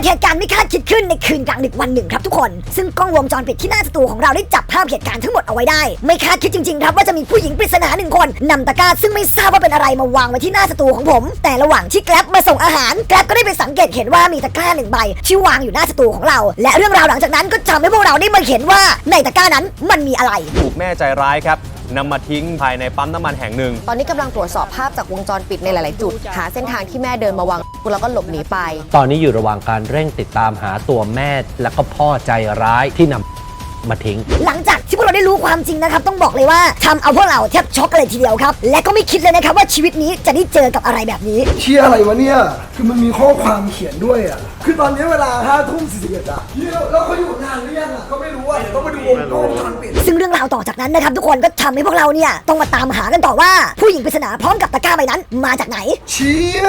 ดเหตุการณ์ไม่คาดคิดขึ้นในคืนกลางดึกวันหนึ่งครับทุกคน ซึ่งกล้องวงจรปิดที่หน้าสตูของเราได้จับภาพเหตุการณ์ทั้งหมดเอาไว้ได้ ไม่คาดคิดจริงๆครับว่าจะมีผู้หญิงปริศนาหนึ่งคนนำตะกร้าซึ่งไม่ทราบว่าเป็นอะไรมาวางไว้ที่หน้าสตูของผม แต่ระหว่างที่แกร็บมาส่งอาหารแกร็บก็ได้ไปสังเกตเห็นว่ามีตะกร้าหนึ่งใบที่วางอยู่หน้าสตูของเรา และเรื่องราวหลังจากนั้นก็ทำให้พวกเราได้มาเห็นว่าในตะกร้านั้นมันมีอะไร ถูกแม่ใจร้ายครับ นำมาทิ้งภายในปั๊มน้ำมันแห่งหนึ่ง ตอนนี้กำลังตรวจสอบภาพจากวงจรปิดในหลาย ๆ จุด หาเส้นทางที่แม่เดินมาวางแล้วก็หลบหนีไป ตอนนี้อยู่ระหว่างการเร่งติดตามหาตัวแม่และก็พ่อใจร้ายที่นำ มาทิ้ง หลังจากที่พวกเราได้รู้ความจริงนะครับ ต้องบอกเลยว่าทำเอาพวกเราแทบช็อกกันเลยทีเดียวครับ และก็ไม่คิดเลยนะครับว่าชีวิตนี้จะได้เจอกับอะไรแบบนี้ เชี่ยอะไรวะเนี่ย คือมันมีข้อความเขียนด้วยอะ คือตอนนี้เวลาห้าทุ่มสี่สิบเอ็ดอะเหี้ยแล้วเขาอยู่นานหรือยังอะ ก็ไม่รู้อะเดี๋ยวต้องมาดูวงกล้องวงจรปิดซึ่งเรื่องราวต่อจากนั้นนะครับทุกคนก็ทำให้พวกเราเนี่ยต้องมาตามหากันต่อว่าผู้หญิงปริศนาพร้อมกับตะกร้าใบนั้น มาจากไหน เชี่ย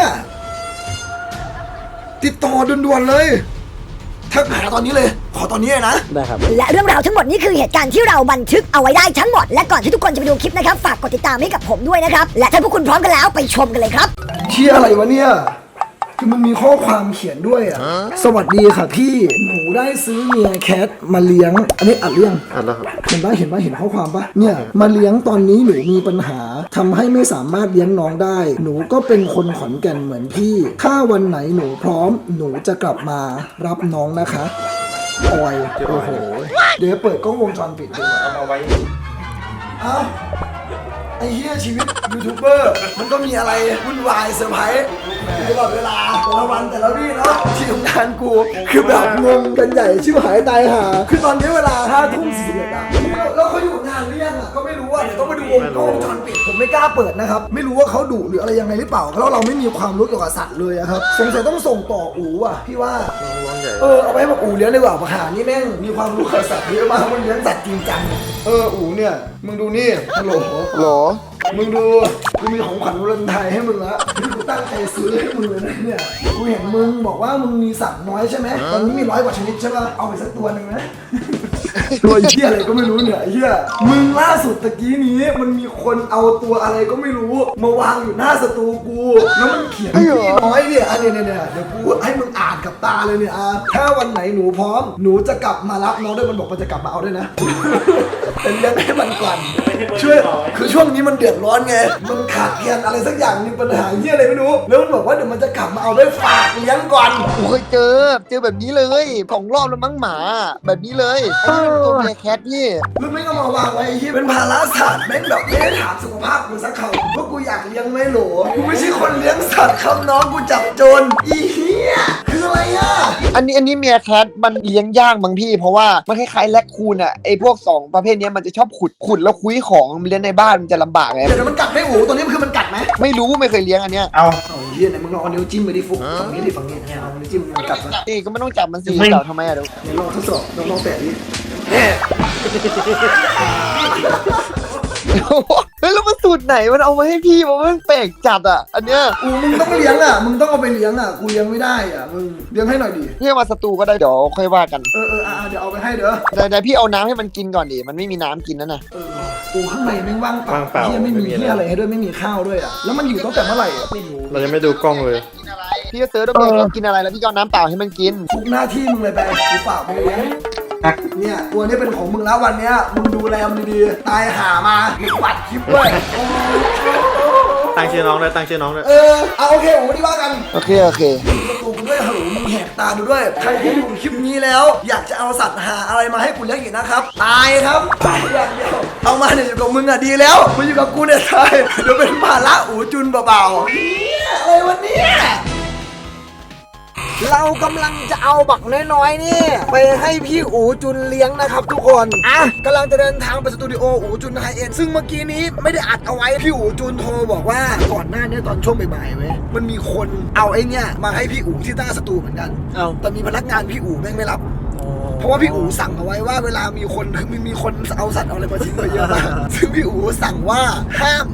ติดต่อด่วนๆเลย ทักหาตอนนี้เลย ขอตอนนี้เลยนะและเรื่องราวทั้งหมดนี้คือเหตุการณ์ที่เราบันทึกเอาไว้ได้ทั้งหมด และก่อนที่ทุกคนจะไปดูคลิปนะครับ ฝากกดติดตามให้กับผมด้วยนะครับ และถ้าพวกคุณพร้อมกันแล้วไปชมกันเลยครับ เชี่ยอะไรวะเนี่ย คือมันมีข้อความเขียนด้วยอะ สวัสดีค่ะพี่ หนู ได้ซื้อเมียแคทมาเลี้ยง อันนี้อัดเรื่องอัดแล้วครับเห็นปะเห็นปะเห็นข้อความปะเนี่ยมาเลี้ยงตอนนี้หนูมีปัญหาทำให้ไม่สามารถเลี้ยงน้องได้ หนูก็เป็นคนขอนแก่นเหมือนพี่ ถ้าวันไหนหนูพร้อม หนูจะกลับมารับน้องนะคะออยโอ้โห เดี๋ยวเปิดกล้องวงจรปิดดูเอามาไว้ เอ้า ไอ้เหี้ยชีวิตยูทูบเบอร์มันก็มีอะไรวุ่นวายเซอร์ไพรส์ตลอดเวลาแต่ละวันแต่ละวี่เนาะที่ทำงานกูคือแบบงงกันใหญ่ชิบหายตายหา คือตอนนี้เวลาห้าทุ่มสี่สิบเอ็ดอะแล้วเขาอยู่งานหรือยังอะก็ไม่รู้ อะเดี๋ยวต้องมาดูวงกล้องวงจรปิดผมไม่กล้าเปิดนะครับ ไม่รู้ว่าเขาดุหรืออะไรยังไงหรือเปล่าเพราะเราไม่มีความรู้เกี่ยวกับสัตว์เลยอะครับสงสัยต้องส่งต่ออู๋อะพี่ว่าเออเอาไปให้บอกอู๋เลี้ยงดีกว่าปะหานี่แม่งมีความรู้เกี่ยวกับสัตว์เยอะมากมันเลี้ยงสัตว์จริงจังเอออู๋เนี่ยมึงดูนี่ฮัลโหลหรอ มึงดูกูมีของขวัญวาเลนไทน์ให้มึงละที่กูตั้งใจซื้อให้มึงเลยนะเนี่ยกูเห็นมึงบอกว่ามึงมีสัตว์น้อยใช่ไหมตอนนี้มีร้อยกว่าชนิดใช่ปะเอาไปสักตัวหนึ่งไหม ตัวเหี้ยอะไรก็ไม่รู้เนี่ยไอ้เหี้ยมึงล่าสุดตะกี้นี้มันมีคนเอาตัวอะไรก็ไม่รู้ มาวางอยู่หน้าสตูกูแล้วมันเขียนพี่น้อยเนี่ยอันเนี้ยเนี่ยเนี่ยเดี๋ยวกูให้มึงอ่านกับตาเลยเนี่ยอะถ้าวันไหนหนูพร้อมหนูจะกลับมารับน้องด้วยมันบอกมันจะกลับมาเอาด้วยนะ เป็นเลี้ยงให้มันก่อนช่วยคือช่วงนี้มันเดือดร้อนไงมันขาดแคลนอะไรสักอย่างมีปัญหาเหี้ยอะไรไม่รู้แล้วมันบอกว่าเดี๋ยวมันจะกลับมาเอาด้วยฝากเลี้ยงก่อน กูเคยเจอ เจอแบบนี้เลย ของรอบแล้วมั้งหมา แบบนี้เลยไอ้นี่เป็นตัวเมียแคทพี่แล้วไม่ก็มาวางไว้ที่เป็นภาระสัตว์แม่งแบบไม่ได้ถามสุขภาพกูสักคำว่ากูอยากเลี้ยงไหม่โหลกูไม่ใช่คนเลี้ยงสัตว์ครับน้องกูจับโจรอีเหี้ยคืออะไรอะอันนี้อันนี้เมียแคทมันเลี้ยงยากบางพี่ เพราะว่ามันคล้ายๆแลคคูนอะไอ้พวกสองประเภทเนี้ยมันจะชอบขุดขุดแล้วคุยของเลี้ยงในบ้านมันจะลำบากไงเดี๋ยวมันกัดไหม่หูตัวนี้มันคือมันกัดไหมไม่รู้ไม่เคยเลี้ยงอันเนี้ยเอาเอาเหี้ยไหนมึงลองเอานิ้วจิ้มไปดิฟุกฝั่งนี้ดิฝั่งนี้เนี่ยเอานิ้วจิ้มมันกัดไหมนี่ก็ไม่ต้องจับมันสิจับทำไมอะเดี๋ยวลองทดสอบลองลองแตะดิ เฮ้ยแล้วมันสูตรไหนมันเอามาให้พี่มันมันแปลกจัดอะ อันเนี้ยอูมึงต้องเลี้ยงอะ มึงต้องเอาไปเลี้ยงอะ กูเลี้ยงไม่ได้อะ มึงเลี้ยงให้หน่อยดิพี่เอามาสตูก็ได้เดี๋ยวค่อยว่ากันเออเอออะอะเดี๋ยวเอาไปให้เด้อ แต่แต่พี่เอาน้ำให้มันกินก่อนดิมันไม่มีน้ำกินนั่นน่ะเออกูข้างในแม่งว่างเปล่าว่างเปล่าเหี้ยไม่มีไม่มีอะไร เหี้ยอะไรให้ด้วยไม่มีข้าวด้วยอะ แล้วมันอยู่ตั้งแต่เมื่อไหร่อะเรายังไม่ดูกล้องเลย พี่ก็เซิร์ชว่าเมียแคทกินอะไรแล้วพี่ก็เอาน้ำเปล่าให้มันกิน ทุกหน้าที่มึงเลยไปกูฝากมึงเลี้ยง เนี่ยตัวนี้เป็นของมึงแล้ววันเนี้ยมึงดูแลมันดีๆ ตายหามามึงปัดคลิปด้วย ตั้งชื่อน้องด้วยตั้งชื่อน้องด้วยเออ เอาโอเคผมไม่ได้ว่ากันโอเคโอเค ประตูกูด้วยฮัลโหลมึงแหกตาดูด้วย ใครที่ดูคลิปนี้แล้ว อยากจะเอาสัตว์หาอะไรมาให้กูเลี้ยงอีกนะครับ ตายครับตายอย่างเดียวเอามาเนี่ยอยู่กับมึงอะดีแล้วมาอยู่กับกูเนี่ยตายเดี๋ยวเป็นภาระอูจุนเบาๆเหี้ยอะไรวะเนี่ย เรากำลังจะเอาบักน้อยๆนี่ ไปให้พี่อูจุนเลี้ยงนะครับทุกคน อะกำลังจะเดินทางไปสตูดิโออูจุนไฮเอ็นซึ่งเมื่อกี้นี้ไม่ได้อัดเอาไว้ พี่อูจุนโทรบอกว่าก่อนหน้านี้ตอนช่วงบ่ายๆเว้ยมันมีคนเอาไอ้เนี่ยมาให้พี่อูที่หน้าสตูเหมือนกัน เอาแต่มีพนักงานพี่อูแม่งไม่รับ เพราะว่าพี่อูสั่งเอาไว้ว่าเวลามีคนคือมีมีคนเอาสัตว์เอาอะไรมาทิ้งไว้เยอะมากซึ่งพี่อูสั่งว่าห้าม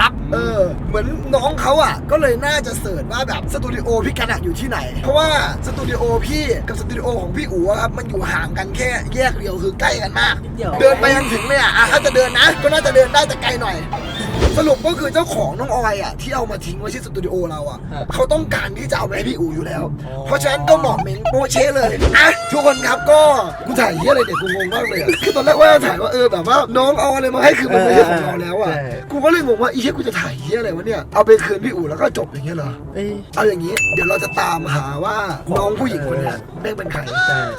รับ เออ เหมือนน้องเขาอะ ก็เลยน่าจะเสิร์ชว่าแบบสตูดิโอพี่กันอะอยู่ที่ไหน เพราะว่าสตูดิโอพี่กับสตูดิโอของพี่อูอะครับ มันอยู่ห่างกันแค่แยกเดียวคือใกล้กันมากเดินไปยังถึงเลยอะอะถ้าจะเดินนะ ก็น่าจะเดินได้แต่ไกลหน่อย สรุปก็คือเจ้าของน้องออยอะที่เอามาทิ้งไว้ที่สตูดิโอเราอะเขาต้องการที่จะเอาไปให้พี่อูอยู่แล้วเพราะฉะนั้นก็เหมาะเหม็งโปเช่เลยอะทุกคนครับก็กูถ่ายเฮียอะไรเด็กกูงงมากเลยอะคือตอนแรกว่าจะถ่ายว่าเออแบบว่าน้องเอาอะไรมาให้คือมันไม่ใช่ของเราแล้วอะใช่ กูก็เลยงงว่าอีเฮียกูจะถ่ายเฮียอะไรวะเนี่ย เอาไปคืนพี่อูแล้วก็จบอย่างเงี้ยเหรอเอาอย่างนี้เดี๋ยวเราจะตามหาว่าน้องผู้หญิงคนเนี้ยแม่งเป็นใคร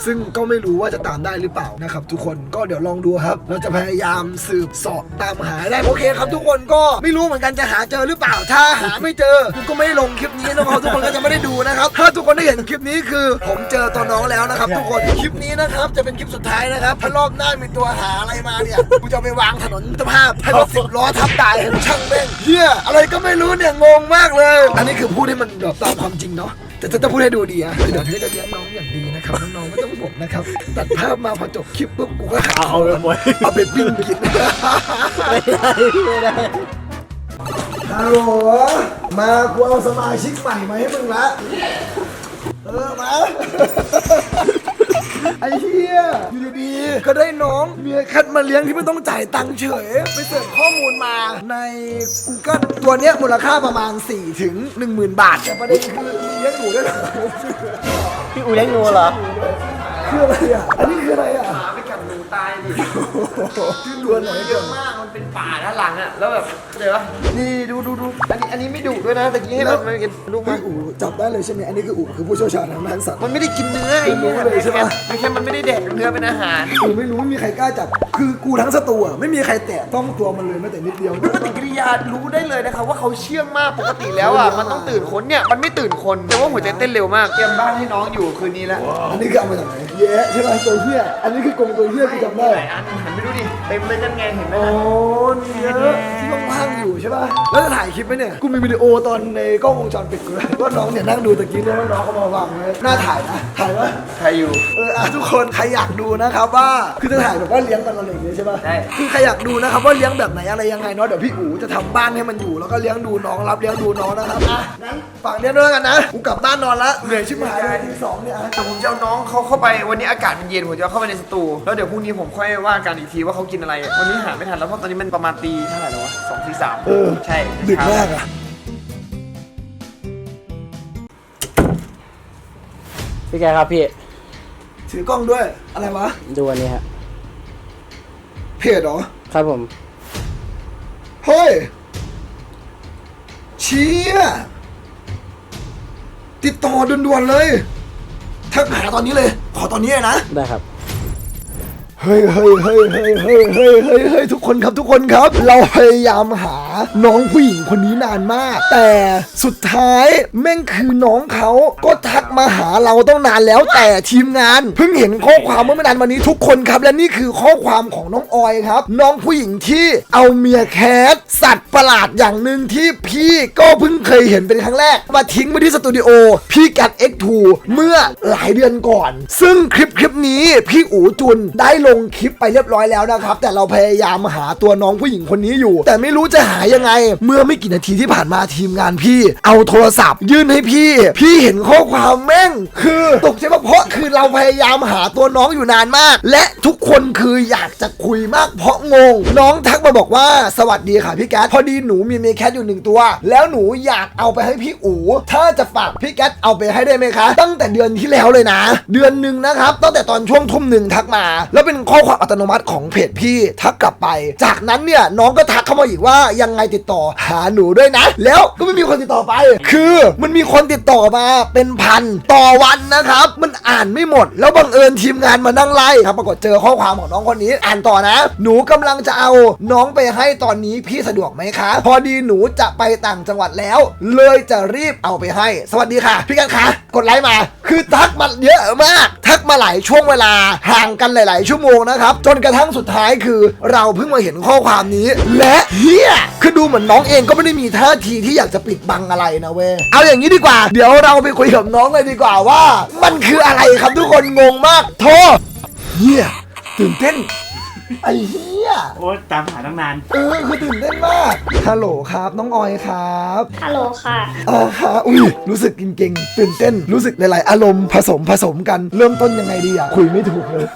ซึ่งก็ไม่รู้ว่าจะตามได้หรือเปล่านะครับ ทุกคนก็เดี๋ยวลองดูครับ เราจะพยายามสืบเสอบตามหาให้ได้โอเคครับทุกคนก็ไม่รู้เหมือนกันจะหาเจอหรือเปล่าถ้าหาไม่เจอกูก็ไม่ได้ลงคลิปนี้นะครับทุกคนก็จะไม่ได้ดูนะครับ ถ้าทุกคนได้เห็นคลิปนี้คือ ผมเจอตัวน้องแล้วนะครับ ทุกคนคลิปนี้นะครับจะเป็นคลิปสุดท้ายนะครับถ้ารอบหน้ามีตัวหาอะไรมาเนี่ยกูจะเอาไปวางถนนมิตรภาพให้รถสิบล้อทับตายให้ช่างแม่งเฮียอะไรก็ไม่รู้เนี่ยงงมากเลย อันนี้คือพูดให้มันแบบตามความจริงเนาะแต่จะพูดให้ดูดีอะเดี๋ยวพี่จะเลี้ยงน้องอย่างดีนะครับน้องๆไม่ต้องห่วงนะครับตัดภาพมาพอจบคลิปปุ๊บกูก็เอาไปหมดเอาไปปิ้งกินไม่ได้ไม่ได้ฮัลโหลมากูเอาสมาชิกใหม่มาให้มึงละเออมา ไอ้เหี้ยอยู่ดีๆก็ได้น้องเมียคัดมาเลี้ยงที่ไม่ต้องจ่ายตังค์เฉย ไปเสิร์ชข้อมูลมาใน Google ตัวเนี้ยมูลค่าประมาณ 4 ถึง 10,000 บาท แต่ประเด็นคือมีเลี้ยงหนูด้วยเหรอพี่อูเลี้ยงงูเหรอคืออะไรอะ อันนี้คืออะไรอะ ไปกัดหนูตายดิคือตัวไหนเยเกิอะนมาก มันเป็นป่าด้านหลังอะแล้วแบบเดี๋ยวนี่ดูดูดูอันนี้อันนี้ไม่ดุด้วยนะแต่กี้ให้มันมันกินลูกมัพี่นอู๋จับได้เลยใช่ไหมอันนี้คืออู๋คือผู้เชี่ยวชาญทางด้านสัตว์ มันไม่ได้กินเนื้อไอ้ไม่รู้เหี้ยเลยใช่ปะไม่แค่มันไม่ได้แดกเนื้อเป็นอาหารอู๋ไม่รู้ไม่มีใครกล้าจับ คือกูทั้งสตูอะไม่มีใครแตะต้องตัวมันเลยแม้แต่นิดเดียวปฏิกิริยารู้ได้เลยนะครับว่าเขาเชื่องมากปกติแล้วอะมันต้องตื่นคนเนี่ยมันไม่ตื่นคนแต่ว่าหัวใจเต้นเร็วมากเตรียมบ้านให้น้องอยู่คืนนี้แล้วอันนี้คือเอามาจากไหนแย่ใช่ไหมตัวเหี้ยอันนี้คือกรงตัวเหี้ยกูจำได้หลายอันหันไปดูดิเต็มเลยนั่นไงเห็นไหมโอ้นะเนี่ยที่ว่างๆอยู่ใช่ป่ะ แล้วจะถ่ายคลิปไหมเนี่ย กูมีวิดีโอตอนในกล้องวงจรปิดกูเลยว่าน้องเนี่ยนั่งดูตะกี้เนี่ยว่าน้องเขามาวางไว้น่าถ่ายนะถ่ายปะใครอยู่ เอออะทุกคนใครอยากดูนะครับว่า คือจะถ่ายแบบว่าเลี้ยงกันอะไรอย่างเงี้ยใช่ป่ะ ใช่ คือใครอยากดูนะครับว่าเลี้ยงแบบไหนอะไรยังไงเนาะเดี๋ยวพี่อู๋จะทำบ้านให้มันอยู่แล้วก็เลี้ยงดูน้องรับเลี้ยงดูน้องนะครับอะงั้นฝากเลี้ยงด้วยกันนะกูกลับบ้านนอนละเหนื่อยชิบหายเลยทีสองเนี่ยอะแต่ผมจะเอาน้องเขาเข้าไปวันนี้อากาศมันเย็นผมจะเอาเข้าไปในสตูแล้วเดี๋ยวพรุ่งนี้ผมค่อยว่ากันอีกทีว่าเขากินอะไร วันนี้หาไม่ทันแล้วเพราะตอนนี้มันประมาณตีเท่าไหร่แล้ววะสองตีสามเออ ใช่ดึกมากอะพี่แกครับพี่ ถือกล้องด้วย อะไรวะ ดูอันนี้ฮะ เพจเหรอ ครับผม เฮ้ย เชี่ยติดต่อด่วนๆเลย ทักหาตอนนี้เลย ขอตอนนี้เลยนะ ได้ครับ เฮ้ยเฮ้ยเฮ้ยเฮ้ยเฮ้ยเฮ้ยเฮ้ยเฮ้ยทุกคนครับทุกคนครับ เราพยายามหาน้องผู้หญิงคนนี้นานมาก แต่สุดท้ายแม่งคือน้องเขาก็ทักมาหาเราต้องนานแล้วแต่ทีมงาน เพิ่งเห็นข้อความเมื่อไม่นานมานี้ทุกคนครับ และนี่คือข้อความของน้องออยครับ น้องผู้หญิงที่เอาเมียแคทสัตว์ประหลาดอย่างหนึ่งที่พี่ก็เพิ่งเคยเห็นเป็นครั้งแรกมาทิ้งไว้ที่สตูดิโอพี่กัด X2 เมื่อหลายเดือนก่อน ซึ่งคลิปคลิปนี้พี่อูจุนได้ลงคลิปไปเรียบร้อยแล้วนะครับ แต่เราพยายามหาตัวน้องผู้หญิงคนนี้อยู่ แต่ไม่รู้จะหายังไง เมื่อไม่กี่นาทีที่ผ่านมาทีมงานพี่ เอาโทรศัพท์ ยื่นให้พี่ พี่เห็นข้อความแม่ง คือตกใจเพราะคือเราพยายามหาตัวน้องอยู่นานมาก และทุกคนคืออยากจะคุยมากเพราะงง น้องทักมาบอกว่าสวัสดีค่ะพี่แก๊สพอดีหนูมีเมแคทอยู่หนึ่งตัว แล้วหนูอยากเอาไปให้พี่อู๋ถ้าจะฝากพี่แก๊สเอาไปให้ได้ไหมคะ ตั้งแต่เดือนที่แล้วเลยนะ เดือนหนึ่งนะครับตั้งแต่ตอนช่วงทุ่มหนึ่งทักมา แล้วเป็นข้อความอัตโนมัติของเพจพี่ทักกลับไป จากนั้นเนี่ยน้องก็ทักเข้ามาอีกว่ายังไงติดต่อหาหนูด้วยนะ แล้วก็ไม่มีคนติดต่อไป คือมันมีคนติดต่อมาเป็นพันต่อวันนะครับ มันอ่านไม่หมด แล้วบังเอิญทีมงานมานั่งไล่ครับปรากฏเจอข้อความของน้องคนนี้ อ่านต่อนะ หนูกำลังจะเอาน้องไปให้ตอนนี้พี่สะดวกไหมคะ พอดีหนูจะไปต่างจังหวัดแล้ว เลยจะรีบเอาไปให้ สวัสดีค่ะ พี่กันคะกดไลค์มาคือทักมาเยอะมาก ทักมาหลายช่วงเวลาห่างกันหลาย ๆ ชั่วโมงนะครับ จนกระทั่งสุดท้ายคือเราเพิ่งมาเห็นข้อความนี้ และเฮียคือดูเหมือนน้องเองก็ไม่ได้มีท่าทีที่อยากจะปิดบังอะไรนะเว้ยเอาอย่างนี้ดีกว่า เดี๋ยวเราไปคุยกับน้องเลยดีกว่าว่า มันคืออะไรครับทุกคนงงมาก โทษเฮียตื่นเต้นไอ้เฮีย เนี่ย โอ้ตามหาตั้งนาน เออคือตื่นเต้นมาก ฮัลโหลครับ น้องออยครับฮัลโหลค่ะ อ่าฮะอุ้ยรู้สึกเก่งๆตื่นเต้น รู้สึกหลาย ๆ อารมณ์ผสมผสมกัน เริ่มต้นยังไงดีอะ คุยไม่ถูกเลย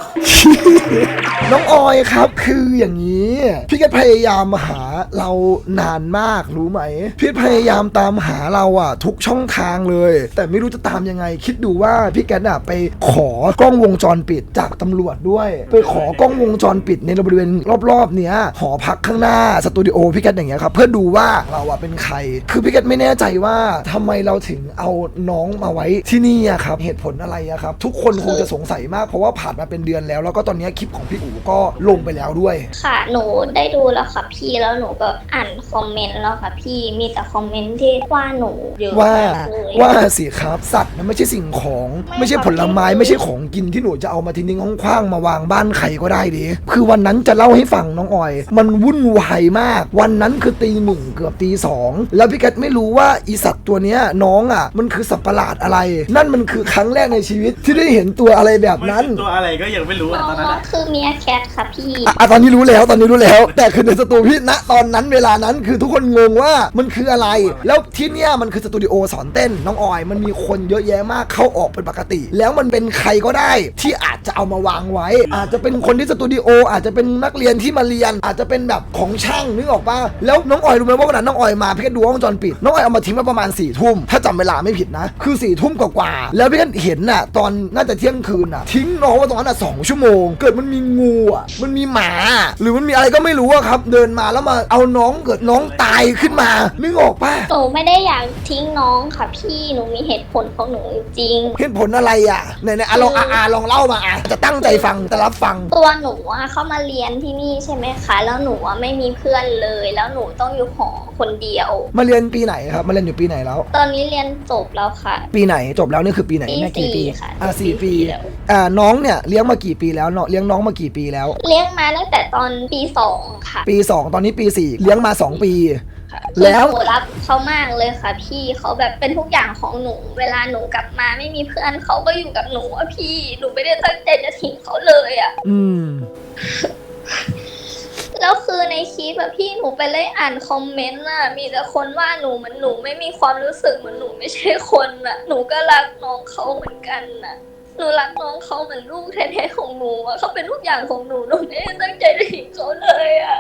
น้องออยครับ คืออย่างนี้ พี่ก็พยายามหาเรานานมากรู้ไหม พี่พยายามตามหาเราอะ ทุกช่องทางเลย แต่ไม่รู้จะตามยังไง คิดดูว่าพี่แกน่ะไปขอกล้องวงจรปิดจากตำรวจด้วย ไปขอกล้องวงจรปิดในบริเวณรอบๆเนี้ยหอพักข้างหน้าสตูดิโอพี่แกอย่างเงี้ยครับเพื่อดูว่าเราอะเป็นใคร คือพี่แกไม่แน่ใจว่าทำไมเราถึงเอาน้องมาไว้ที่นี่อะครับเหตุผลอะไรอะครับทุกคนคงจะสงสัยมากเพราะว่าผ่านมาเป็นเดือนแล้ว แล้วก็ตอนเนี้ยคลิปของพี่อู๋ก็ลงไปแล้วด้วย ค่ะ หนูได้ดูแล้วค่ะพี่ แล้วหนูก็อ่านคอมเมนต์แล้วค่ะพี่ มีแต่คอมเมนต์ที่ว่าหนูเยอะว่ามากเลยว่าสิครับสัตว์นะไม่ใช่สิ่งของไม่ไม่ใช่ครับผลไม้พี่ไม่ใช่ของกินที่หนูจะเอามาทิ้งๆคว้างๆมาวางบ้านใครก็ได้ดิคือวันนั้นจะเล่าให้ฟังน้องออย มันวุ่นวายมาก วันนั้นคือตีหนึ่งเกือบตีสองแล้วพี่แกตไม่รู้ว่าอีสัตว์ตัวเนี้ยน้องอะ มันคือสัตว์ประหลาดอะไร นั่นมันคือครั้งแรกในชีวิตที่ได้เห็นตัวอะไรแบบนั้นตัวอะไรก็ยังไม่รู้น้อะตอนนั้นองอะคือเมียแคทค่ะพี่ อะอะตอนนี้รู้แล้วตอนนี้รู้แล้ว แต่คือในสตูพี่ณตอนนั้นเวลานั้นคือทุกคนงงว่ามันคืออะไร แล้วที่เนี่ยมันคือสตูดิโอสอนเต้นน้องออย มันมีคนเยอะแยะมากเข้าออกเป็นปกติ แล้วมันเป็นใครก็ได้ที่อาจจะเอามาวางไว้ อาจจะเป็นคนที่สตูดิโออาจจะเป็นนักเรียนที่มาเรียนอาจจะเป็นแบบของช่างนึกออกปะแล้วน้องออยรู้ไหมว่าวันนั้นน้องออยมาพี่ก็ดูวงจรปิดน้องออยเอามาทิ้งไว้ประมาณ4ี่ทุ่มถ้าจำเวลาไม่ผิดนะ คือ4ี่ทุ่มกว่าๆแล้วพี่ก็เห็นน่ะตอนน่าจะเที่ยงคืนน่ะทิ้งน้องไว้ตรงนั้นน่ะสองชั่วโมง เกิดมันมีงูอะมันมีหมา หรือมันมีอะไรก็ไม่รู้อะครับ เดินมาแล้วมาเอาน้องเกิดน้องตายขึ้นมานึกออกปะหนูไม่ได้อยากทิ้งน้องค่ะพี่หนูมีเหตุผลของหนูจริงเหตุผลอะไรอะไหนๆอะลองอะอะลองเล่ามาอะจะตั้งใจฟังจะรับฟังตัวหนูอะเข้ามาเรียนที่นี่ใช่ไหมคะ แล้วหนูอะไม่มีเพื่อนเลย แล้วหนูต้องอยู่หอคนเดียว มาเรียนปีไหนครับ มาเรียนอยู่ปีไหนแล้ว ตอนนี้เรียนจบแล้วค่ะ ปีไหนจบแล้วนี่คือปีไหนปีแม่กี่ปีสี่ค่ะอะสี่ปีปีสี่แล้ว อ่าน้องเนี่ยเลี้ยงมากี่ปีแล้วเนาะเลี้ยงน้องมากี่ปีแล้ว เลี้ยงมาตั้งแต่ตอนปีสองค่ะปี 2 ตอนนี้ปี 4 เลี้ยงมา 2 ปีค่ะแล้ว หนูรักเขามากเลยค่ะ พี่เขาแบบเป็นทุกอย่างของหนู เวลาหนูกลับมาไม่มีเพื่อนเขาก็อยู่กับหนูอะพี่ หนูไม่ได้ตั้งใจจะทิ้งเขาเลยอะอืม แล้วคือในคลิปอะพี่หนูไปเล่อ่านคอมเมนต์อะมีแต่คนว่าหนูเหมือนหนูไม่มีความรู้สึกเหมือนหนูไม่ใช่คนอะหนูก็รักน้องเขาเหมือนกันน่ะ หนูรักน้องเขาเหมือนลูกแท้ๆของหนูอะเขาเป็นทุกอย่างของหนูหนูไม่ได้ตั้งใจจะทิ้งเขาเลยอะ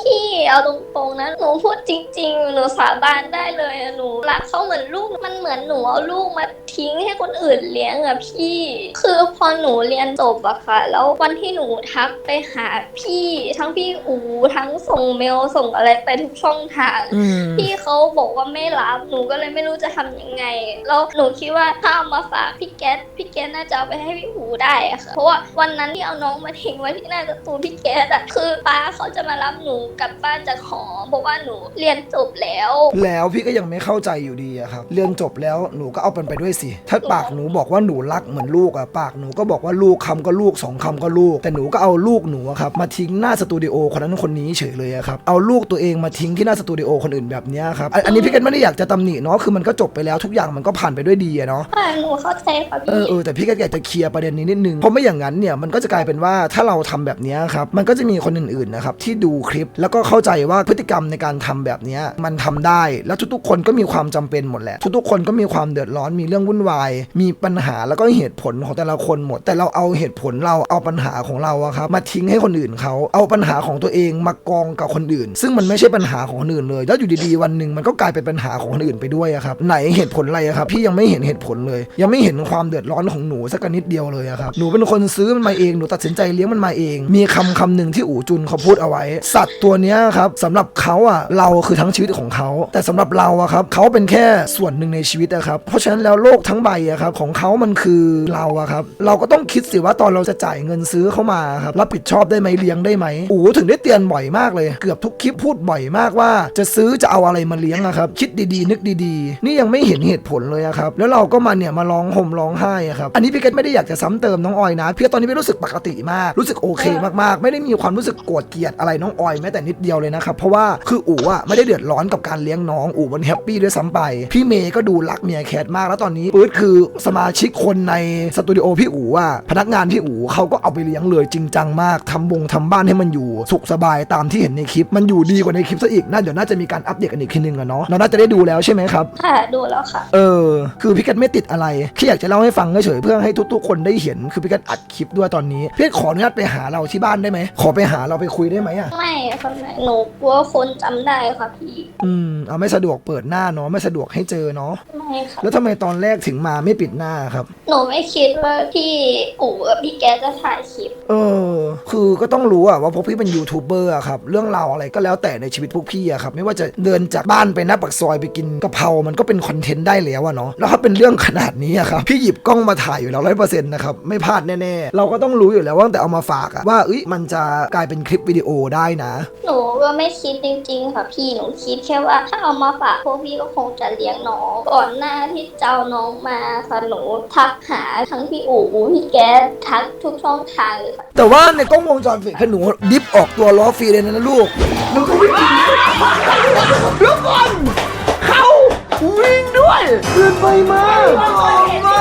พี่เอาตรงๆนะหนูพูดจริง ๆ หนูสาบานได้เลยอะหนูรักเขาเหมือนลูกมันเหมือนหนูเอาลูกมาทิ้งให้คนอื่นเลี้ยงอะพี่ คือพอหนูเรียนจบอะค่ะ แล้ววันที่หนูทักไปหาพี่ทั้งพี่อูทั้งส่งเมลส่งอะไรไปทุกช่องทาง อืม พี่เขาบอกว่าไม่รับหนูก็เลยไม่รู้จะทำยังไง แล้วหนูคิดว่าถ้าเอามาฝากพี่แก๊สพี่แก๊สน่าจะเอาไปให้พี่หูได้อะค่ะ เพราะว่าวันนั้นที่เอาน้องมาทิ้งไว้ที่หน้าประตูพี่แก๊สอะคือป้าเขาจะมารับหนูกลับบ้านจากหอเพราะว่าหนูเรียนจบแล้ว แล้วพี่ก็ยังไม่เข้าใจอยู่ดีอะครับเรียนจบแล้วหนูก็เอามันไปด้วยสิ ถ้าปากหนูบอกว่าหนูรักเหมือนลูกอะปากหนูก็บอกว่าลูกคำก็ลูกสองคำก็ลูก แต่หนูก็เอาลูกหนูอะครับมาทิ้งหน้าสตูดิโอคนนั้นคนนี้เฉยเลยอะครับเอาลูกตัวเองมาทิ้งที่หน้าสตูดิโอคนอื่นแบบเนี้ยครับอันอันนี้พี่ก็ไม่ได้อยากจะตำหนิเนาะคือมันก็จบไปแล้วทุกอย่างมันก็ผ่านไปด้วยดีอะเนาะ ค่ะหนูเข้าใจค่ะเอพี่อเออแต่พี่ก็อยากจะเคลียร์ประเด็นนี้นิดนึงเพราะไม่อย่างนั้นเนี่ยมันก็จะกลายเป็นว่าถ้าเราทำแบบเนี้ยครับมันก็จะมีคนอื่นๆนะครับที่ดูคลิปแล้วก็เข้าใจว่าพฤติกรรมในการทำแบบนี้มันทำได้ แล้วทุกๆคนก็มีความจำเป็นหมดแหละ ทุกๆคนก็มีความเดือดร้อนมีเรื่องวุ่นวาย มีปัญหาแล้วก็เหตุผลของแต่ละคนหมด แต่เราเอาเหตุผลเราเอาปัญหาของเราอะครับมาทิ้งให้คนอื่นเขาเอาปัญหาของตัวเองมากองกับคนอื่น ซึ่งมันไม่ใช่ปัญหาของคนอื่นเลย แล้วอยู่ดีๆวันหนึ่งมันก็กลายเป็นปัญหาของคนอื่นไปด้วยอะครับไหนเหตุผลอะไรอะครับพี่ยังไม่เห็นเหตุผลเลย ยังไม่เห็นความเดือดร้อนของหนูสักนิดเดียวเลยอะครับหนูเป็นคนซื้อมันมาเองหนูตัดสินใจเลี้ยงมันมาเอง มีคำคำหนึ่งที่อู๋จุนเขาพูดเอาไว้สัตว์ตัวเนี้ยครับสำหรับเขาอะเราคือทั้งชีวิตของเขา แต่สำหรับเราอะครับเขาเป็นแค่ส่วนหนึ่งในชีวิตอะครับเพราะฉะนั้นแล้วโลกทั้งใบอะครับของเขามันคือเราอะครับเราก็ต้องคิดสิว่าตอนเราจะจ่ายเงินซื้อเขามาครับรับผิดชอบได้ไหมเลี้ยงได้ไหมอู๋ถึงได้เตือนบ่อยมากเลย เกือบทุกคลิปพูดบ่อยมากว่า จะซื้อจะเอาอะไรมาเลี้ยงอะครับคิดดีๆ นึกดีๆ นี่ยังไม่เห็นเหตุผลเลยอะครับแล้วเราก็มาเนี่ยมาร้องห่มร้องไห้อะครับอันนี้พี่เกตไม่ได้อยากจะซ้ำเติมน้องออยนะพี่ตอนนี้ไม่รู้สึกปกติมากรู้สึกโอเคมากๆ ไม่ได้มีความรู้สึกโกรธเกลียดอะไรน้องออยแม้แต่นิดเดียวเลยนะครับ เพราะว่าคืออู๋อะไม่ได้เดือดร้อนกับการเลี้ยงน้องอู๋มันแฮปปี้ด้วยซ้ำไป พี่เมย์ก็ดูรักเมียแคทมากแล้วตอนนี้ปื๊ดคือสมาชิกคนในสตูดิโอพี่อู๋อะพนักงานพี่อู๋เขาก็เอาไปเลี้ยงเลยจริงจังมากทำบงทำบ้านให้มันอยู่สุขสบายตามที่เห็นในคลิป มันอยู่ดีกว่าในคลิปซะอีกน่าเดี๋ยวน่าจะมีการอัปเดตกันอีกทีนึงอะเนาะเราน่าจะได้ดูแล้วใช่ไหมครับ ค่ะดูแล้วค่ะ เออ คือพี่กัดไม่ติดอะไรแค่อยากจะเล่าให้ฟังเฉยๆเพื่อให้ทุกๆ คนได้เห็นคือพี่กัดอัดคลิปด้วยตอนนี้พี่กัดขออนุญาตไปหาเราที่บ้านได้ไหมขอไปหาเราไปคุยได้ไหมอะไม่ค่ะไม่หนูกลัวคนจำได้ค่ะพี่อืมเอาไม่สะดวกเปิดหน้าเนาะไม่สะดวกให้เจอเนาะไม่ค่ะแล้วทำไมตอนแรกถึงมาไม่ปิดหน้าครับ หนูไม่คิดว่าพี่อู๋กับพี่แกจะถ่ายคลิป เออ คือก็ต้องรู้อะว่าพวกพี่เป็นยูทูบเบอร์อะครับ เรื่องราวอะไรก็แล้วแต่ในชีวิตพวกพี่อะครับ ไม่ว่าจะเดินจากบ้านไปหน้าปากซอยไปกินกะเพรา มันก็เป็นคอนเทนต์ได้แล้วอะเนาะ แล้วถ้าเป็นเรื่องขนาดนี้อะครับ พี่หยิบกล้องมาถ่ายอยู่แล้วร้อยเปอร์เซ็นต์นะครับ ไม่พลาดแน่ๆ เราก็ต้องรู้อยู่แล้วว่าตั้งแต่เอามาฝากอะว่าเอ้ยมันจะกลายเป็นคลิปวิดีโอได้นะหนูก็ไม่คิดจริง ๆ ค่ะพี่หนูคิดแค่ว่า ถ้าเอามาฝากพวกพี่ก็คงจะเลี้ยงน้องก่อนหน้าที่เจ้าน้องมาค่ะหนูทักหาทั้งพี่อู๋พี่แกทักทุกช่องทางเลยค่ะแต่ว่าในกล้องวงจรปิดคือหนูดิฟออกตัวล้อฟรีเลยนะลูกหนูก็วิ่งจริงเดี๋ยวก่อนเขาวิ่งด้วยเกินไปมากม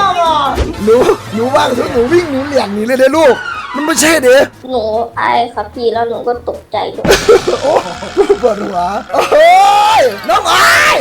ากอะหนูหนูว่างทุกหนูวิ่งหนูเหลี่ยงหนีเลยเด้อลูก มันไม่ใช่เด้หนูอายค่ะพี่แล้วหนูก็ตกใจด้วยโอ้ปวดหัวโอ้ยน้องออย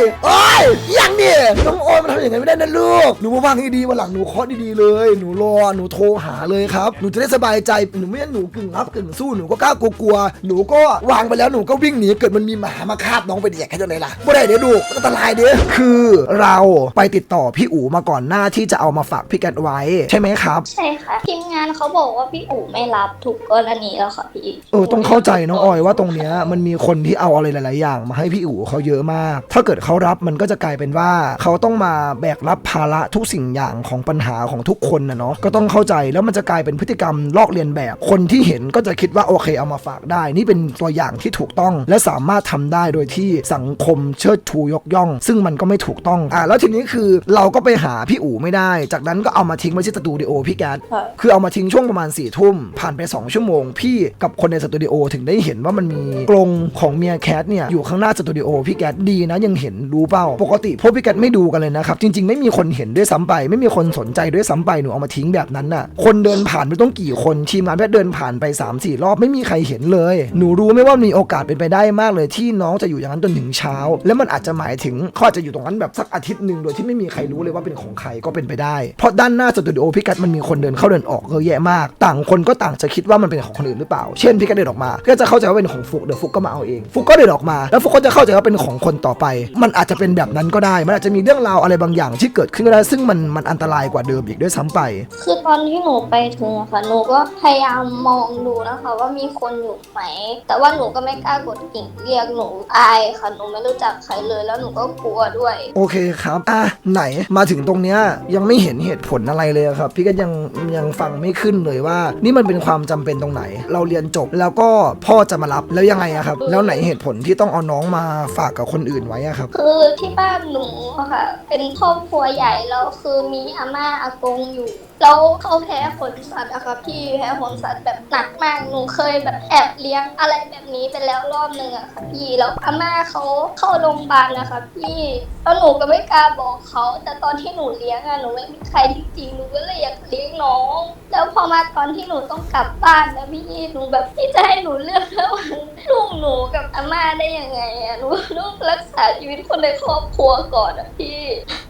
โอ้ยยังเนี่ยน้ องออยมันทำอย่างไงไม่ได้นะลูก หนูมาว่างให้ดีวันหลังหนูเคาะดีๆเลย หนูรอ หนูโทรหาเลยครับ หนูจะได้สบายใจ หนูไม่งั้นหนูกึ่งรับกึ่งสู้ หนูก็กล้ากลัวๆหนูก็วางไปแล้ว หนูก็วิ่งหนี เกิดมันมีหมามาคาบน้องไปเดียกแค่ไหนล่ะไม่ได้เดี๋ยวดูมันอันตรายเด้อคือเราไปติดต่อพี่อู๋มาก่อนหน้าที่จะเอามาฝากพี่แกตไว้ ใช่ไหมครับ ใช่ค่ะทีมงานเขาบอกว่าพี่อู๋ไม่รับทุกกรณีแล้วค่ะพี่เออต้องเข้าใจน้องออยว่าตรงเนี้ยมันมีคนที่เอาอะไรหลาย ๆ อย่าง มาให้พี่อู๋เขาเยอะมาก ถ้าเกิดเขารับมันก็จะกลายเป็นว่าเขาต้องมาแบกรับภาระทุกสิ่งอย่างของปัญหาของทุกคนนะเนาะก็ต้องเข้าใจแล้วมันจะกลายเป็นพฤติกรรมลอกเลียนแบบคนที่เห็นก็จะคิดว่าโอเคเอามาฝากได้ นี่เป็นตัวอย่างที่ถูกต้อง และสามารถทำได้โดยที่สังคมเชิดชูยกย่อง ซึ่งมันก็ไม่ถูกต้องอะแล้วทีนี้คือเราก็ไปหาพี่อู๋ไม่ได้ จากนั้นก็เอามาทิ้งไว้ที่สตูดิโอพี่แก๊สค่ะคือเอามาทิ้งช่วงประมาณ4ี่ทุ่มผ่านไป 2 ชั่วโมง พี่กับคนในสตูดิโอถึงได้เห็นว่ามันมีกรงของเมียแคทเนี่ยอยู่ข้างหน้าสตูดิโอพี่แก๊สดีนะยังเห็นรู้เปล่าปกติพวกพี่แก๊สไม่ดูกันเลยนะครับจริง ๆ ไม่มีคนเห็นด้วยซ้ำไป ไม่มีคนสนใจด้วยซ้ำไปหนูเอามาทิ้งแบบนั้นน่ะ คนเดินผ่านไม่ต้องกี่คนทีมงานแพทย์เดินผ่านไป 3 4 รอบไม่มีใครเห็นเลย หนูรู้ไหมว่ามีโอกาสเป็นไปได้มากเลย ที่น้องจะอยู่อย่างนั้นจนถึงเช้า แล้วมันอาจจะหมายถึงเขาอาจจะอยู่ตรงนั้นแบบสักอาทิตย์หนึ่งโดยที่ไม่มีใครรู้เลยว่าเป็นของใครก็เป็นไปได้ เพราะด้านหน้าสตูดิโอพี่กัดมันมีคนเดินเข้าเดินออกเยอะแยะมาก ต่างคนก็ต่างจะคิดว่ามันเป็นของคนอื่นหรือเปล่า เช่นพี่กัดเดินออกมา ก็จะเข้าใจว่าเป็นของฟุกเดี๋ยวฟุกก็มาเอาเอง ฟุกก็เดินออกมา แล้วฟุกก็จะเข้าใจว่าเป็นของคนต่อไป มันอาจจะเป็นแบบนั้นก็ได้ มันอาจจะมีเรื่องราวอะไรบางอย่างที่เกิดขึ้นก็ได้ ซึ่งมันมันอันตรายกว่าเดิมอีกด้วยซ้ำไป คือตอนที่หนูไปถึงอะค่ะ หนูก็พยายามมองดูนะคะ ว่ามีคนอยู่ไหม แต่ว่าหนูก็ไม่กล้ากดกิ่งเรียกหนูอายค่ะ หนูไม่รู้จักใครเลย แล้วหนูก็กลัวด้วย โอเคครับ อะ ไหนมาถึงตรงเนี้ยยังไม่เห็นเหตุผลอะไรเลยอะครับ พี่ก็ยังยังฟังไม่ขึ้นเลยว่า นี่มันเป็นความจำเป็นตรงไหน เราเรียนจบแล้วก็พ่อจะมารับแล้วยังไงอะครับ แล้วไหนเหตุผลที่ต้องเอาน้องมาฝากกับคนอื่นไว้อะครับ คือที่บ้านหนูอะค่ะ เป็นครอบครัวใหญ่เราคือมีอาม่าอากงอยู่ แล้วเขาแพ้ขนสัตว์อะค่ะพี่แพ้ขนสัตว์แบบหนักมากหนูเคยแบบแอบเลี้ยงอะไรแบบนี้ไปแล้วรอบหนึ่งอะค่ะพี่แล้วอาม่าเขาเข้าโรงพยาบาลนะคะพี่แล้วหนูก็ไม่กล้าบอกเขาแต่ตอนที่หนูเลี้ยงอะหนูไม่มีใครจริงๆหนูก็เลยอยากเลี้ยงน้อง แล้วพอมาตอนที่หนูต้องกลับบ้านนะพี่หนูแบบพี่จะให้หนูเลือกระหว่างลูกหนูกับอาม่าได้ยังไงอะหนูต้องรักษาชีวิตคนในครอบครัวก่อนอะพี่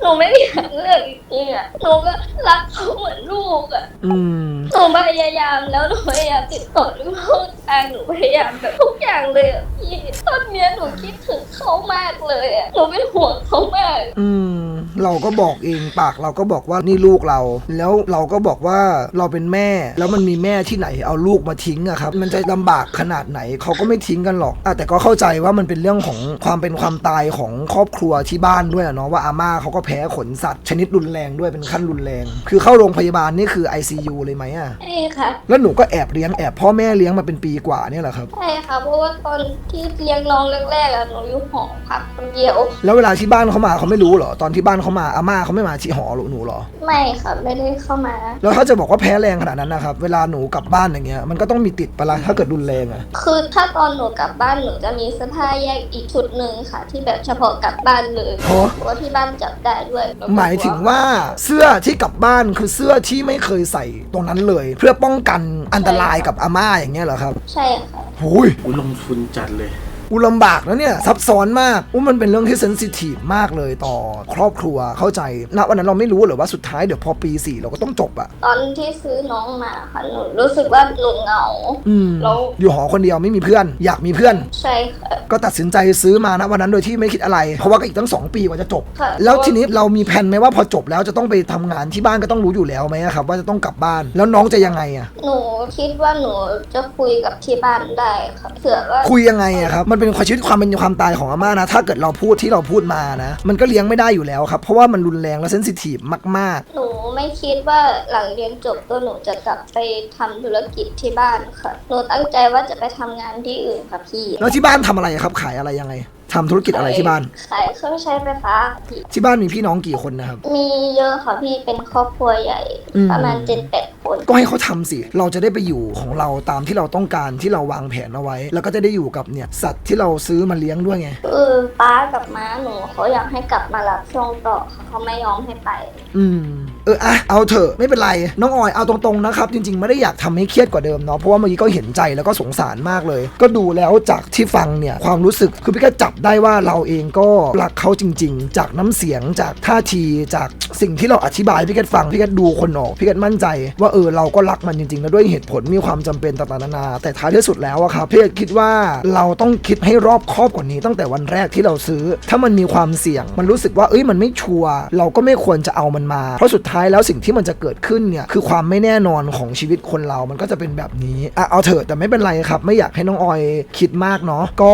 หนูไม่มีทางเลือกจริงๆอะหนูก็รักเขาเหมือนลูกอะอืม หนูพยายามแล้วหนูพยายามติดต่อทุกช่องทางหนูพยายามแบบทุกอย่างเลยอะพี่ตอนเนี้ยหนูคิดถึงเขามากเลยอะหนูเป็นห่วงเขามาก อืม เราก็บอกเองปากเราก็บอกว่านี่ลูกเรา แล้วเราก็บอกว่าเราเป็นแม่ แล้วมันมีแม่ที่ไหนเอาลูกมาทิ้งอะครับมันจะลำบากขนาดไหนเขาก็ไม่ทิ้งกันหรอกอะแต่ก็เข้าใจว่ามันเป็นเรื่องของความเป็นความตายของครอบครัวที่บ้านด้วยอะเนาะว่าอาม่าเขาก็แพ้ขนสัตว์ ชนิดรุนแรงด้วยเป็นขั้นรุนแรง คือเข้าโรงพยาบาลนี่คือ ICU เลยไหมอะใช่ค่ะแล้วหนูก็แอบเลี้ยงแอบพ่อแม่เลี้ยงมาเป็นปีกว่าเนี่ยเหรอครับใช่ค่ะเพราะว่าตอนที่เลี้ยงน้องแรกๆอะหนูอยู่หอพักคนเดียว แล้วเวลาที่บ้านเขามาเขาไม่รู้เหรอตอนที่บ้านบ้านเขามาอาม่าเขาไม่มาที่หอหนูเหรอ ไม่ค่ะไม่ได้เข้ามา แล้วถ้าจะบอกว่าแพ้แรงขนาดนั้นนะครับ เวลาหนูกลับบ้านอย่างเงี้ยมันก็ต้องมีติดปะละถ้าเกิดรุนแรงอะคือถ้าตอนหนูกลับบ้านหนูจะมีเสื้อผ้าแยกอีกชุดหนึ่งค่ะ ที่แบบเฉพาะกลับบ้านเลยโอ้เพราะว่าที่บ้านจับได้ด้วยหมายถึงว่าเสื้อที่กลับบ้านคือเสื้อที่ไม่เคยใส่ตรงนั้นเลย เพื่อป้องกันอันตรายกับอาม่าอย่างเงี้ยเหรอครับ ใช่ค่ะ โอ้ย อุ้ยลงทุนจัดเลย อุลำบากนะเนี่ยซับซ้อนมากอุ้มันเป็นเรื่องที่เซนซิทีฟมากเลยต่อครอบครัวเข้าใจณวันนั้นเราไม่รู้เหรอว่าสุดท้ายเดี๋ยวพอปีสี่เราก็ต้องจบอะตอนที่ซื้อน้องมาค่ะหนูรู้สึกว่าหนูเหงาอืมแล้วอยู่หอคนเดียวไม่มีเพื่อน อยากมีเพื่อน ใช่ค่ะ ก็ตัดสินใจซื้อมานะวันนั้นโดยที่ไม่คิดอะไร เพราะว่าก็อีกตั้ง2ปีกว่าจะจบ ค่ะ แล้วทีนี้เรามีแผนไหมว่าพอจบแล้วจะต้องไปทำงานที่บ้านก็ต้องรู้อยู่แล้วไหมอะครับว่าจะต้องกลับบ้านแล้วน้องจะยังไงอะหนูคิดว่าหนูจะคุยกับที่บ้านได้ค่ะเผื่อว่าคุยยังไงอะครับมันเป็นความชีวิตความเป็นความตายของอาม่านะ ถ้าเกิดเราพูดที่เราพูดมานะ มันก็เลี้ยงไม่ได้อยู่แล้วครับ เพราะว่ามันรุนแรงและเซนซิทีฟมากหนูไม่คิดว่าหลังเรียนจบตัวหนูจะกลับไปทำธุรกิจที่บ้านค่ะ หนูตั้งใจว่าจะไปทำงานที่อื่นค่ะพี่ๆแล้วที่บ้านทำอะไรอะครับขายอะไรยังไง ทำธุรกิจอะไรที่บ้าน ขายเครื่องใช้ไฟฟ้าค่ะพี่ที่บ้านมีพี่น้องกี่คนนะครับ มีเยอะค่ะพี่เป็นครอบครัวใหญ่ อืม ประมาณเจ็ดแปดคน ก็ให้เขาทำสิ เราจะได้ไปอยู่ของเราตามที่เราต้องการที่เราวางแผนเอาไว้ แล้วก็จะได้อยู่กับเนี่ยสัตว์ที่เราซื้อมาเลี้ยงด้วยไงคือป้ากับม้าหนูเขาอยากให้กลับมารับช่วงต่อค่ะเขาไม่ยอมให้ไป อืม เอออะเอาเถอะไม่เป็นไรน้องออยเอาตรงๆนะครับจริงๆไม่ได้อยากทำให้เครียดกว่าเดิมเนาะเพราะว่าเมื่อกี้ก็เห็นใจแล้วก็สงสารมากเลย ก็ดูแล้วจากที่ฟังเนี่ยความรู้สึกคือพี่ก็จับได้ว่าเราเองก็รักเขาจริง ๆ จากน้ำเสียงจากท่าทีจากสิ่งที่เราอธิบายพี่ก็ฟังพี่ก็ดูคนออกพี่ก็มั่นใจ ว่าเออเราก็รักมันจริงๆแล้วด้วยเหตุผลมีความจำเป็นต่างๆนานา แต่ท้ายที่สุดแล้วอะครับพี่ก็คิดว่าเราต้องคิดให้รอบคอบกว่านี้ตั้งแต่วันแรกที่เราซื้อ ถ้ามันมีความเสี่ยง มันรู้สึกว่าเอ้ยมันไม่ชัวร์เราก็ไม่ควรจะเอามันมาเพราะสุดท้ายแล้วสิ่งที่มันจะเกิดขึ้นเนี่ยคือความไม่แน่นอนของชีวิตคนเรา มันก็จะเป็นแบบนี้อะเอาเถอะแต่ไม่เป็นไรครับ ไม่อยากให้น้องออยคิดมากเนาะก็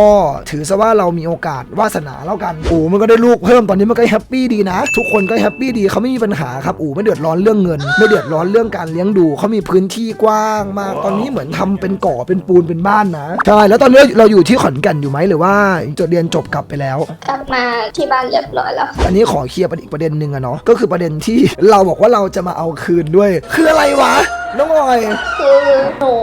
ถือซะว่าเรามีโอกาสวาสนาแล้วกันอู๋มันก็ได้ลูกเพิ่มตอนนี้มันก็แฮปปี้ดีนะ ทุกคนก็แฮปปี้ดีเขาไม่มีปัญหาครับอู๋ไม่เดือดร้อนเรื่องเงิน ไม่เดือดร้อนเรื่องการเลี้ยงดูเขามีพื้นที่กว้างมากตอนนี้เหมือนทำเป็นก่อเป็นปูนเป็นบ้านนะใช่แล้วตอนนี้เราอยู่ที่ขอนแก่นอยู่ไหมหรือว่าจดเรียนจบกลับไปแล้ว กลับมาที่บ้านเรียบร้อยแล้วค่ะอันนี้ขอเคลียร์ประเด็นอีกประเด็นหนึ่งอะเนาะก็คือประเด็นที่เราบอกว่าเราจะมาเอาคืนด้วย คืออะไรวะ น้องออย คือหนู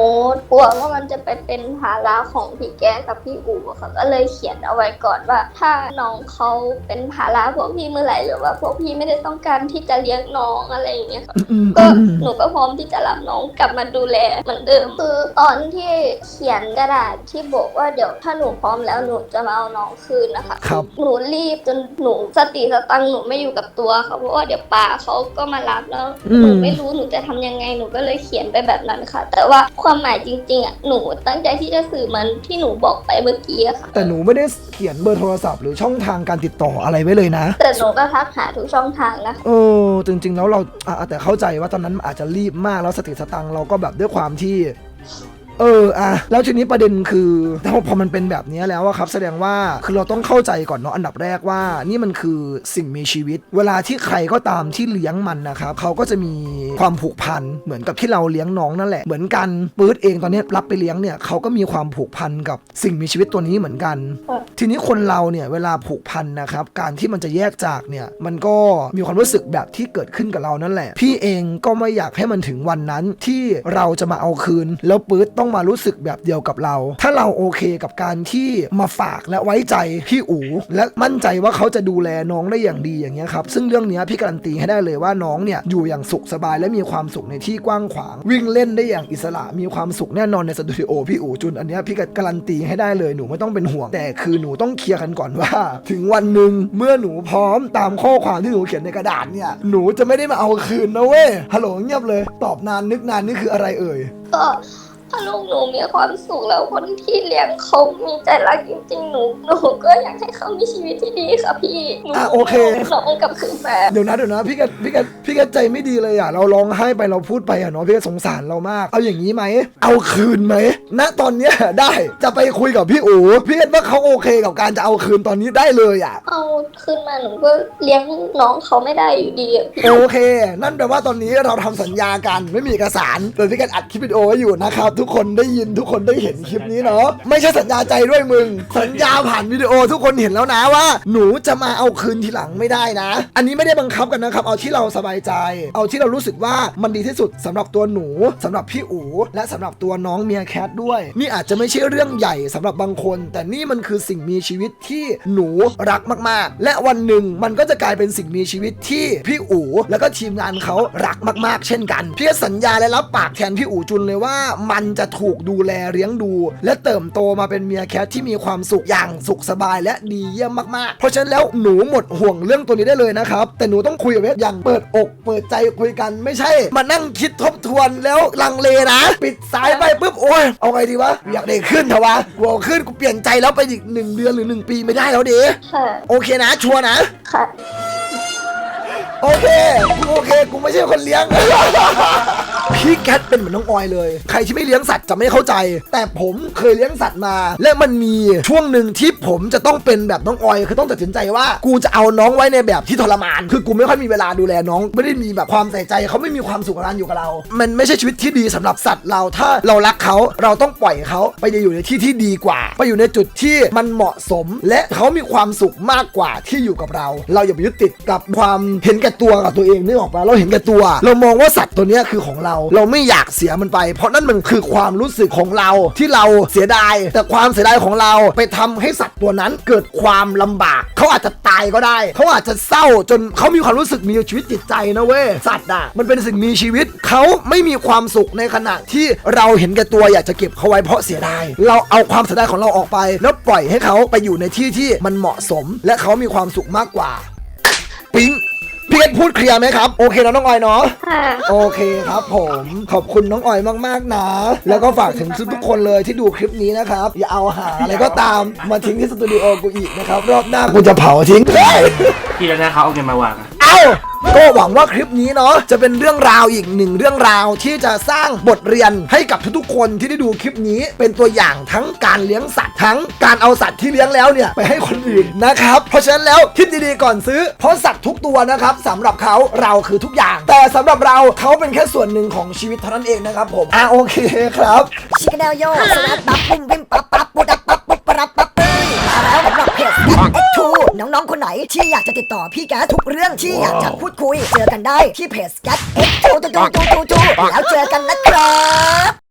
กลัวว่ามันจะไปเป็นภาระของพี่แก้กับพี่อู๋ค่ะก็เลยเขียนเอาไว้ก่อนว่า ถ้าน้องเขาเป็นภาระพวกพี่เมื่อไหร่หรือว่าพวกพี่ไม่ได้ต้องการที่จะเลี้ยงน้องอะไรอย่างเงี้ยค่ะอืมก็อืมหนูก็พร้อมที่จะรับน้องกลับมาดูแลเหมือนเดิมคือตอนที่เขียนกระดาษที่บอกว่าเดี๋ยวถ้าหนูพร้อมแล้วหนูจะมาเอาน้องคืนนะคะครับ หนูรีบจนหนูสติสตังค์หนูไม่อยู่กับตัวค่ะเพราะว่าเดี๋ยวป่าเขาก็มารับแล้วอืม หนูไม่รู้หนูจะทำยังไงหนูก็เลยเขียนไปแบบนั้นค่ะ แต่ว่าความหมายจริงๆอะหนูตั้งใจที่จะสื่อมันที่หนูบอกไปเมื่อกี้อะค่ะ แต่หนูไม่ได้เขียนเบอร์โทรศัพท์หรือช่องทางการติดต่ออะไรไว้เลยนะ แต่หนูก็ทักหาทุกช่องทางนะคะเออจริงๆแล้วเราอะแต่เข้าใจว่าตอนนั้นอาจจะรีบมากแล้วสติสตังค์เราก็แบบด้วยความที่ เอออะแล้วทีนี้ประเด็นคือถ้าพอมันเป็นแบบนี้แล้วอะครับ แสดงว่าคือเราต้องเข้าใจก่อนเนาะอันดับแรกว่า นี่มันคือสิ่งมีชีวิต เวลาที่ใครก็ตามที่เลี้ยงมันนะครับเขาก็จะมีความผูกพันเหมือนกับที่เราเลี้ยงน้องนั่นแหละเหมือนกันปื๊ดเองตอนนี้รับไปเลี้ยงเนี่ยเขาก็มีความผูกพันกับสิ่งมีชีวิตตัวนี้เหมือนกัน ทีนี้คนเราเนี่ยเวลาผูกพันนะครับการที่มันจะแยกจากเนี่ยมันก็มีความรู้สึกแบบที่เกิดขึ้นกับเรานั่นแหละ พี่เองก็ไม่อยากให้มันถึงวันนั้นที่เราจะมาเอาคืน แล้วปื๊ดต้ององมารู้สึกแบบเดียวกับเรา ถ้าเราโอเคกับการที่มาฝากและไว้ใจพี่อู๋และมั่นใจว่าเขาจะดูแลน้องได้อย่างดีอย่างเงี้ยครับซึ่งเรื่องเนี้ยพี่การันตีให้ได้เลยว่าน้องเนี่ยอยู่อย่างสุขสบายและมีความสุขในที่กว้างขวาง วิ่งเล่นได้อย่างอิสระ มีความสุขแน่นอนในสตูดิโอพี่อู๋จุนอันเนี้ยพี่ก็การันตีให้ได้เลยหนูไม่ต้องเป็นห่วง แต่คือหนูต้องเคลียร์กันก่อนว่า ถึงวันหนึ่งเมื่อหนูพร้อมตามข้อความที่หนูเขียนในกระดาษเนี่ยหนูจะไม่ได้มาเอาคืนนะเว้ยฮัลโหลเงียบเลย ตอบนานนึกนานนี่คืออะไรเอ่ยก็ ถ้าลูกหนูมีความสุขแล้วคนที่เลี้ยงเขามีใจรักจริงๆ หนูหนูก็อยากให้เขามีชีวิตที่ดีค่ะพี่หนูอะโอเคน้องกลับคืนมาเดี๋ยวนะเดี๋ยวนะพี่ก็พี่ก็พี่ก็ใจไม่ดีเลยอะเราร้องไห้ไปเราพูดไปอะเนาะพี่ก็สงสารเรามาก เอาอย่างนี้ไหมเอาคืนไหมณตอนเนี้ยได้จะไปคุยกับพี่อู๋พี่คิดว่าเขาโอเคกับการจะเอาคืนตอนนี้ได้เลยอะ เอาคืนมาหนูก็เลี้ยงน้องเขาไม่ได้อยู่ดีอะพี่โอเค นั่นแปลว่าตอนนี้เราทำสัญญากันไม่มีเอกสารแต่พี่กันอัดคลิปวิดีโอไว้อยู่นะครับทุกทุกคนได้ยินทุกคนได้เห็นคลิปนี้เนาะไม่ใช่สัญญาใจด้วยมึง สัญญาผ่านวิดีโอทุกคนเห็นแล้วนะว่า หนูจะมาเอาคืนทีหลังไม่ได้นะ อันนี้ไม่ได้บังคับกันนะครับ เอาที่เราสบายใจ เอาที่เรารู้สึกว่ามันดีที่สุดสำหรับตัวหนูสำหรับพี่อู๋และสำหรับตัวน้องเมียแคทด้วย นี่อาจจะไม่ใช่เรื่องใหญ่สำหรับบางคน แต่นี่มันคือสิ่งมีชีวิตที่หนูรักมากๆ และวันหนึ่งมันก็จะกลายเป็นสิ่งมีชีวิตที่พี่อู๋แล้วก็ทีมงานเขารักมาก ๆ เช่นกันพี่สัญญาและรับปากแทนพี่อู๋จุนเลยว่ามันจะถูกดูแลเลี้ยงดู และเติมโตมาเป็นเมียแคทที่มีความสุขอย่างสุขสบายและดีเยี่ยมมากๆ เพราะฉะนั้นแล้วหนูหมดห่วงเรื่องตัวนี้ได้เลยนะครับ แต่หนูต้องคุยกับเวทอย่างเปิดอกเปิดใจคุยกันไม่ใช่ มานั่งคิดทบทวนแล้วลังเลนะ ปิดสายไปปุ๊บโอ้ยเอาไงดีวะอยากได้ขึ้นเถอะวะกลัวขึ้นกูเปลี่ยนใจแล้วไปอีกหนึ่งเดือนหรือหนึ่งปีไม่ได้แล้วเด้ค่ะโอเคนะชัวร์นะค่ะ โอเค กูโอเค กูไม่ใช่คนเลี้ยง พี่แคทเป็นเหมือนน้องออยเลย ใครที่ไม่เลี้ยงสัตว์จะไม่เข้าใจ แต่ผมเคยเลี้ยงสัตว์มา และมันมีช่วงหนึ่งที่ผมจะต้องเป็นแบบน้องออย คือต้องตัดสินใจว่ากูจะเอาน้องไว้ในแบบที่ทรมาน คือกูไม่ค่อยมีเวลาดูแลน้อง ไม่ได้มีแบบความใส่ใจเขาไม่มีความสุขกับการอยู่กับเรา มันไม่ใช่ชีวิตที่ดีสำหรับสัตว์เรา ถ้าเรารักเขาเราต้องปล่อยเขาไปอยู่ในที่ที่ดีกว่า ไปอยู่ในจุดที่มันเหมาะสม และเขามีความสุขมากกว่าที่อยู่กับเรา เราอย่าไปยึดติดกับความเห็นแก่ตัวกับตัวเองนึกออกปะเราเห็นแก่ตัว เรามองว่าสัตว์ตัวเนี้ยคือของเรา เราไม่อยากเสียมันไป เพราะนั่นมันคือความรู้สึกของเราที่เราเสียดาย แต่ความเสียดายของเราไปทำให้สัตว์ตัวนั้นเกิดความลำบาก เขาอาจจะตายก็ได้ เขาอาจจะเศร้าจนเขามีความรู้สึกมีชีวิตจิตใจนะเว้ยสัตว์อะมันเป็นสิ่งมีชีวิตเขาไม่มีความสุขในขณะที่เราเห็นแก่ตัวอยากจะเก็บเขาไว้เพราะเสียดายเราเอาความเสียดายของเราออกไป แล้วปล่อยให้เขาไปอยู่ในที่ที่มันเหมาะสม และเขามีความสุขมากกว่า ปิ๊ง พี่เกดพูดเคลียร์ไหมครับ โอเคนะน้องออยเนาะ ค่ะ โอเคครับผมขอบคุณน้องออยมากๆนะ แล้วก็ฝากถึงทุกๆคนเลยที่ดูคลิปนี้นะครับ อย่าเอาหาอะไรก็ตามมาทิ้งที่สตูดิโอกูอีกนะครับ รอบหน้ากูจะเผาทิ้ง พี่แล้วนะเขาเอาเงินมาวางอะเอ้า ก็หวังว่าคลิปนี้เนาะจะเป็นเรื่องราวอีกหนึ่งเรื่องราวที่จะสร้างบทเรียนให้กับทุกๆคนที่ได้ดูคลิปนี้เป็นตัวอย่างทั้งการเลี้ยงสัตว์ทั้งการเอาสัตว์ที่เลี้ยงแล้วเนี่ยไปให้คนอื่นนะครับ เพราะฉะนั้นแล้วคิดดีๆก่อนซื้อ เพราะสัตว์ทุกตัวนะครับสำหรับเขาเราคือทุกอย่าง แต่สำหรับเราเขาเป็นแค่ส่วนหนึ่งของชีวิตเท่านั้นเองนะครับผมอะโอเคครับ ชิคกี้พายโยสวัสดีปั๊บปุ่มปิมปั๊บปั๊บปุ๊บปั๊บปั๊บปุ๊บปั๊บปั๊บเอ้ยมาแล้วสำหรับเพจ น้องๆคนไหน ที่อยากจะติดต่อพี่แก๊สทุกเรื่องที่อยากจะพูดคุย เจอกันได้ที่เพจ X2 จูทูทูทูทูแล้วเจอกันนะครับ